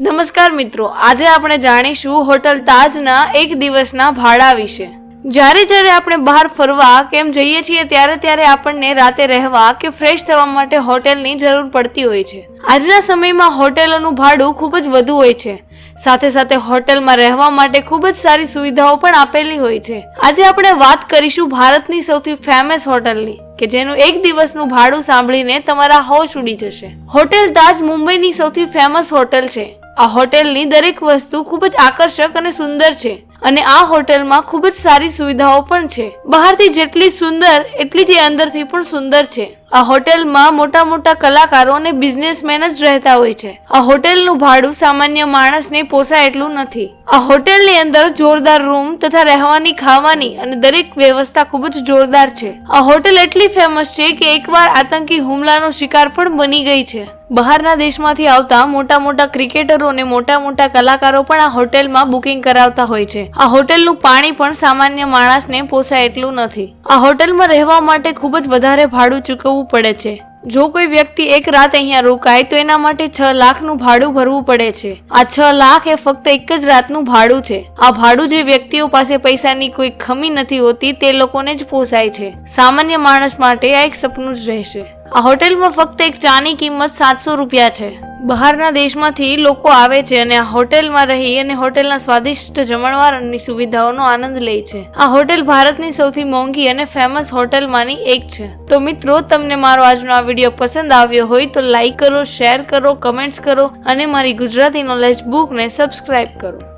નમસ્કાર મિત્રો, આજે આપણે જાણીશું હોટલ તાજના એક દિવસના ભાડા વિશે. જ્યારે જ્યારે આપણે બહાર ફરવા કેમ જઈએ છીએ, ત્યારે ત્યારે આપણને રાતે રહેવા કે ફ્રેશ થવા માટે હોટેલની જરૂર પડતી હોય છે. આજના સમયમાં હોટેલોનું ભાડું ખૂબ જ વધુ હોય છે. સાથે સાથે હોટેલમાં રહેવા માટે ખૂબ જ સારી સુવિધાઓ પણ આપેલી હોય છે. આજે આપણે વાત કરીશું ભારતની સૌથી ફેમસ હોટલની. કે જેનું એક દિવસનું ભાડું સાંભળીને તમારા હોશ ઉડી જશે. હોટેલ તાજ મુંબઈની સૌથી ફેમસ હોટેલ છે. આ હોટેલની દરેક વસ્તુ ખૂબ જ આકર્ષક અને સુંદર છે અને આ હોટેલમાં ખૂબ જ સારી સુવિધાઓ પણ છે. બહારથી જેટલી સુંદર, એટલી જ અંદરથી પણ સુંદર છે. આ હોટેલમાં મોટા મોટા કલાકારો અને બિઝનેસમેન જ રહેતા હોય છે. આ હોટેલનું ભાડું સામાન્ય માણસને પોસાય એટલું નથી. આ હોટેલની અંદર જોરદાર રૂમ તથા રહેવાની ખાવાની અને દરેક વ્યવસ્થા ખૂબ જ જોરદાર છે. આ હોટેલ એટલી ફેમસ છે કે એકવાર આતંકી હુમલાનો શિકાર પણ બની ગઈ છે. બહારના દેશમાંથી આવતા મોટા મોટા ક્રિકેટરો અને મોટા મોટા કલાકારો પણ આ હોટેલમાં બુકિંગ કરાવતા હોય છે. આ હોટેલનું પાણી પણ સામાન્ય માણસને પોસાય એટલું નથી. આ હોટેલમાં રહેવા માટે ખૂબ જ વધારે ભાડું ચૂકવવું પડે છે. જો કોઈ વ્યક્તિ એક રાત અહીંયા રોકાય તો એના માટે છ લાખનું ભાડું ભરવું પડે છે. આ છ લાખ એ ફક્ત એક જ રાતનું ભાડું છે. આ ભાડું જે વ્યક્તિઓ પાસે પૈસાની કોઈ ખમી નથી હોતી તે લોકોને જ પોસાય છે. સામાન્ય માણસ માટે આ એક સપનું જ રહેશે. આ હોટેલમાં ફક્ત એક ચાની કિંમત સાતસો રૂપિયા છે. બહારના દેશમાંથી લોકો આવે છે અને આ હોટેલમાં રહી અને હોટેલના સ્વાદિષ્ટ જમણવારની સુવિધાઓનો આનંદ લે છે. આ હોટેલ ભારતની સૌથી મોંઘી અને ફેમસ હોટેલમાંની એક છે. તો મિત્રો, તમને મારો આજનો આ વીડિયો પસંદ આવ્યો હોય તો લાઈક કરો શેર કરો કમેન્ટ્સ કરો અને મારી ગુજરાતી નોલેજ બુકને સબસ્ક્રાઈબ કરો.